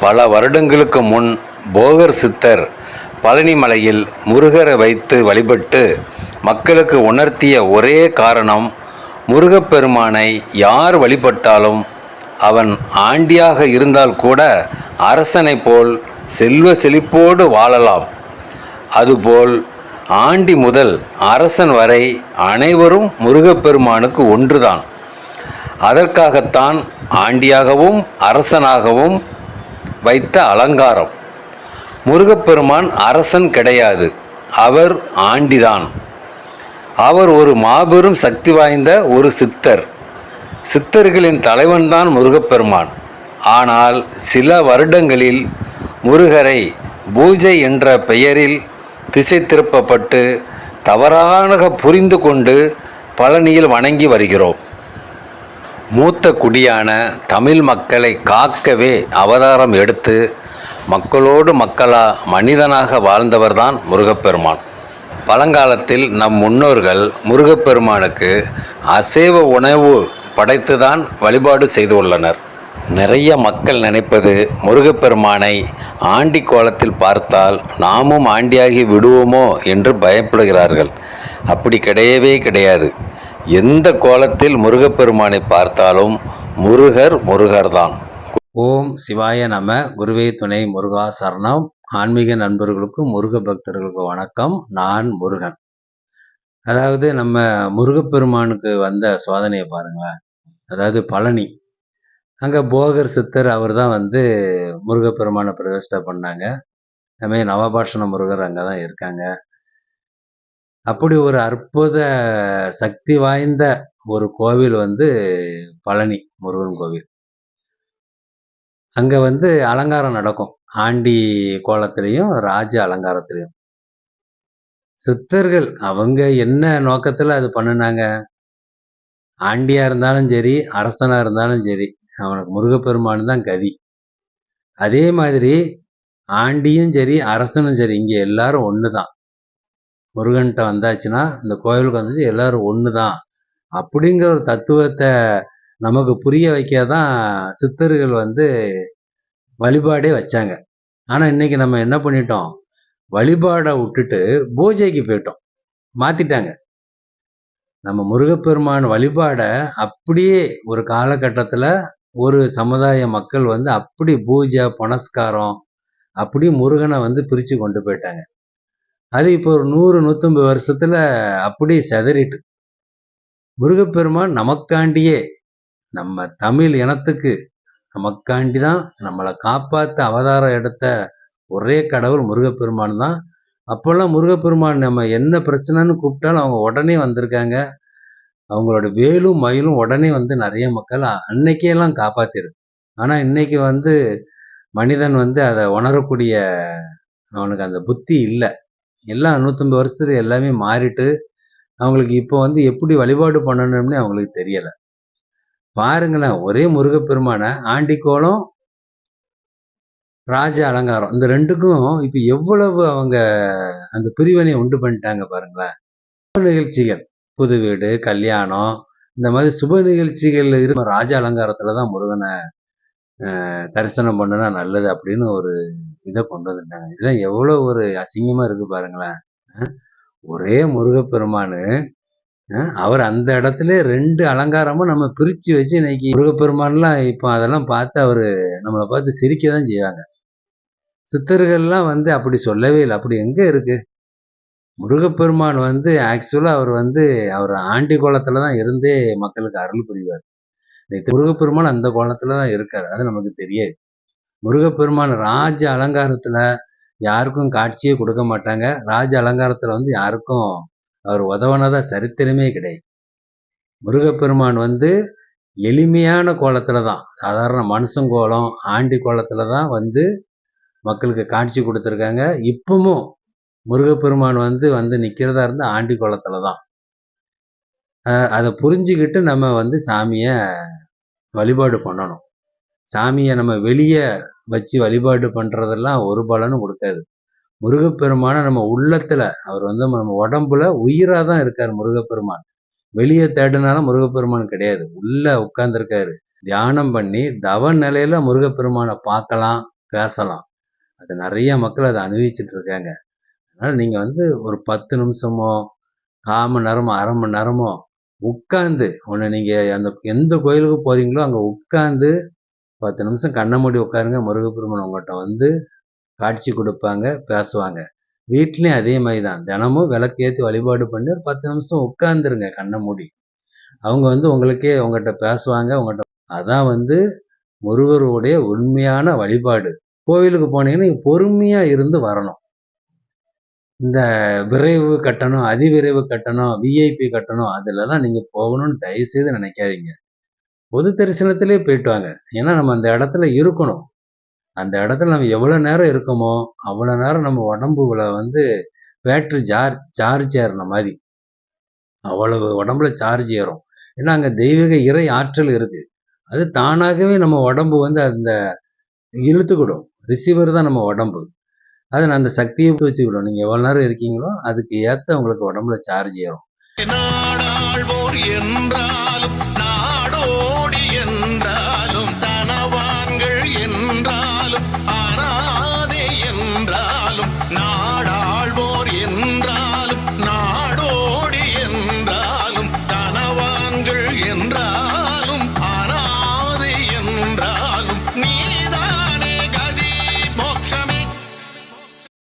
பல வருடங்களுக்கு முன் போகர் சித்தர் பழனிமலையில் முருகரை வைத்து வழிபட்டு மக்களுக்கு உணர்த்திய ஒரே காரணம் முருகப்பெருமானை யார் வழிபட்டாலும் அவன் ஆண்டியாக இருந்தால் கூட அரசனைப் போல் செல்வ செழிப்போடு வாழலாம். அதுபோல் ஆண்டி முதல் அரசன் வரை அனைவரும் முருகப்பெருமானுக்கு ஒன்றுதான். அதற்காகத்தான் ஆண்டியாகவும் அரசனாகவும் வைத்த அலங்காரம். முருகப்பெருமான் அரசன் கிடையாது. அவர் ஆண்டிதான். அவர் ஒரு மாபெரும் சக்தி வாய்ந்த ஒரு சித்தர். சித்தர்களின் தலைவன்தான் முருகப்பெருமான். ஆனால் சில வருடங்களில் முருகரை பூஜை என்ற பெயரில் திசை திருப்பப்பட்டு தவறாக புரிந்து கொண்டு பழனியில் வணங்கி வருகிறோம். மூத்த குடியான தமிழ் மக்களை காக்கவே அவதாரம் எடுத்து மக்களோடு மக்களா மனிதனாக வாழ்ந்தவர்தான் முருகப்பெருமான். பழங்காலத்தில் நம் முன்னோர்கள் முருகப்பெருமானுக்கு அசைவ உணவு படைத்துதான் வழிபாடு செய்துள்ளனர் நிறைய மக்கள் நினைப்பது முருகப்பெருமானை ஆண்டி கோலத்தில் பார்த்தால் நாமும் ஆண்டியாகி விடுவோமோ என்று பயப்படுகிறார்கள். அப்படி கிடையவே கிடையாது. எந்த கோலத்தில் முருகப்பெருமானை பார்த்தாலும் முருகர் முருகர்தான். ஓம் சிவாய நம குருவே துணை முருகா சரணம். ஆன்மீக நண்பர்களுக்கும் முருக பக்தர்களுக்கும் வணக்கம். நான் முருகன். அதாவது நம்ம முருகப்பெருமானுக்கு வந்த சோதனையை பாருங்களேன். அதாவது பழனி. அங்கே போகர் சித்தர் அவர் தான் வந்து முருகப்பெருமானை பிரதிஷ்டை பண்ணாங்க. அதுமாதிரி நவபாஷண முருகர் அங்கே தான் இருக்காங்க. அப்படி ஒரு அற்புத சக்தி வாய்ந்த ஒரு கோவில் வந்து பழனி முருகன் கோவில். அங்கே வந்து அலங்காரம் நடக்கும். ஆண்டி கோலத்திலையும் ராஜ அலங்காரத்திலையும். சித்தர்கள் அவங்க என்ன நோக்கத்தில் அது பண்ணுனாங்க? ஆண்டியா இருந்தாலும் சரி அரசனா இருந்தாலும் சரி அவனுக்கு முருகப்பெருமான் தான் கதி. அதே மாதிரி ஆண்டியும் சரி அரசனும் சரி இங்கே எல்லாரும் ஒன்று தான் முருகன்கிட்ட வந்தாச்சுன்னா இந்த கோவிலுக்கு வந்துச்சு எல்லாரும் ஒன்று தான் அப்படிங்கிற ஒரு தத்துவத்தை நமக்கு புரிய வைக்க தான் சித்தர்கள் வந்து வழிபாடே வச்சாங்க. ஆனால் இன்னைக்கு நம்ம என்ன பண்ணிட்டோம்? வழிபாடை விட்டுட்டு பூஜைக்கு போயிட்டோம். மாத்திட்டாங்க. நம்ம முருகப்பெருமான் வழிபாடை அப்படியே ஒரு காலகட்டத்தில் ஒரு சமுதாய மக்கள் வந்து அப்படி பூஜை புனஸ்காரம் அப்படி முருகனை வந்து பிரித்து கொண்டு போயிட்டாங்க. அது இப்போ ஒரு நூறு நூற்றம்பது வருஷத்துல அப்படியே செதறிட்டு. முருகப்பெருமான் நமக்காண்டியே நம்ம தமிழ் இனத்துக்கு நமக்காண்டி தான் நம்மளை காப்பாற்ற அவதாரம் எடுத்த ஒரே கடவுள் முருகப்பெருமான் தான். அப்போல்லாம் முருகப்பெருமான் நம்ம என்ன பிரச்சனைன்னு கூப்பிட்டாலும் அவங்க உடனே வந்திருக்காங்க. அவங்களோட வேலும் மயிலும் உடனே வந்து நிறைய மக்கள் அன்னைக்கே எல்லாம் காப்பாத்திருக்கு ஆனால் இன்னைக்கு வந்து மனிதன் வந்து அதை உணரக்கூடிய அவனுக்கு அந்த புத்தி இல்லை. எல்லாம் நூற்றம்பது வருஷத்துல எல்லாமே மாறிட்டு அவங்களுக்கு இப்போ வந்து எப்படி வழிபாடு பண்ணணும்னு அவங்களுக்கு தெரியலை. பாருங்களேன் ஒரே முருகப்பெருமான ஆண்டிக்கோலம் ராஜ அலங்காரம் இந்த ரெண்டுக்கும் இப்போ எவ்வளவு அவங்க அந்த பிரிவினை உண்டு பண்ணிட்டாங்க பாருங்களேன். நிகழ்ச்சிகள் புது வீடு கல்யாணம் இந்த மாதிரி சுப நிகழ்ச்சிகள் இருக்கிற ராஜ அலங்காரத்துல தான் முருகனை தரிசனம் பண்ணுனா நல்லது அப்படின்னு ஒரு இதை கொண்டு வந்துட்டாங்க இதெல்லாம் எவ்வளோ ஒரு அசிங்கமாக இருக்குது பாருங்களேன். ஒரே முருகப்பெருமானு அவர் அந்த இடத்துல ரெண்டு அலங்காரமும் நம்ம பிரித்து வச்சு இன்னைக்கு முருகப்பெருமான்லாம் இப்போ அதெல்லாம் பார்த்து அவர் நம்மளை பார்த்து சிரிக்க தான் செய்வாங்க. சித்தர்கள்லாம் வந்து அப்படி சொல்லவே இல்லை. அப்படி எங்கே இருக்குது முருகப்பெருமான் வந்து ஆக்சுவலாக அவர் வந்து அவர் ஆண்டி கோலத்தில் தான் இருந்தே மக்களுக்கு அருள் புரிவார். இன்னைக்கு முருகப்பெருமான் அந்த கோலத்தில் தான் இருக்கார். அது நமக்கு தெரியாது. முருகப்பெருமான் ராஜ அலங்காரத்துல யாருக்கும் காட்சியே கொடுக்க மாட்டாங்க. ராஜ அலங்காரத்துல வந்து யாருக்கும் அவர் உதவனதா சரித்திரமே கிடையாது. முருகப்பெருமான் வந்து எளிமையான கோலத்துல தான் சாதாரண மனுஷன் கோலம் ஆண்டி கோலத்துல தான் வந்து மக்களுக்கு காட்சி கொடுத்துருக்காங்க. இப்பவும் முருகப்பெருமான் வந்து வந்து நிற்கிறதா இருந்து ஆண்டி கோலத்துல தான். அதை புரிஞ்சுக்கிட்டு நம்ம வந்து சாமியை வழிபாடு பண்ணணும். சாமியை நம்ம வெளியே வச்சு வழிபாடு பண்ணுறதெல்லாம் ஒரு பலனும் கொடுக்காது முருகப்பெருமான நம்ம உள்ளத்தில் அவர் வந்து நம்ம உடம்புல உயிராக தான் இருக்கார் முருகப்பெருமான் வெளியே தேடினாலும் முருகப்பெருமான் கிடையாது உள்ளே உட்கார்ந்துருக்காரு தியானம் பண்ணி தவ நிலையில முருகப்பெருமானை பார்க்கலாம் பேசலாம். அது நிறைய மக்கள் அதை அனுபவிச்சுட்டு இருக்காங்க. அதனால நீங்க வந்து ஒரு 10 நிமிஷமோ, 1/4 மணி நேரமோ, அரை மணி நேரமோ உட்காந்து ஒன்று நீங்க அந்த எந்த கோயிலுக்கு போறீங்களோ, அங்கே உட்காந்து 10 நிமிஷம் கண்ணை மூடி உட்காருங்க. முருகப்பெருமன் உங்கள்கிட்ட வந்து காட்சி கொடுப்பாங்க பேசுவாங்க. வீட்லேயும் அதே மாதிரி தான். தினமும் விளக்கேற்றி வழிபாடு பண்ணி ஒரு 10 நிமிஷம் உட்காந்துருங்க கண்ணை மூடி. அவங்க வந்து உங்களுக்கே உங்கள்கிட்ட பேசுவாங்க. உங்கள்கிட்ட அதான் வந்து முருகருடைய உண்மையான வழிபாடு. கோவிலுக்கு போனீங்கன்னா, பொறுமையாக இருந்து வரணும். இந்த விரைவு கட்டணம், அதிவிரைவு கட்டணம், விஐபி கட்டணம் அதுலலாம் நீங்கள் போகணும்னு தயவு செய்து நினைக்காதீங்க. பொது தரிசனத்திலே போயிட்டு வாங்க. ஏன்னா, நம்ம அந்த இடத்துல இருக்கணும். அந்த இடத்துல நம்ம எவ்வளோ நேரம் இருக்கோமோ, அவ்வளோ நேரம் நம்ம உடம்புல வந்து பேட்ரி ஜார் சார்ஜ் ஏறின மாதிரி அவ்வளவு உடம்புல சார்ஜ் ஏறும். ஏன்னா, அங்கே தெய்வீக இறை ஆற்றல் இருக்கு. அது தானாகவே நம்ம உடம்பு வந்து அந்த இழுத்துக்கிடும். ரிசீவர் தான் நம்ம உடம்பு. அத அந்த சக்திய வச்சுக்கிடும். நீங்கள் எவ்வளோ நேரம் இருக்கீங்களோ, அதுக்கு ஏற்ற உங்களுக்கு உடம்புல சார்ஜ் ஏறும். என்றாலும்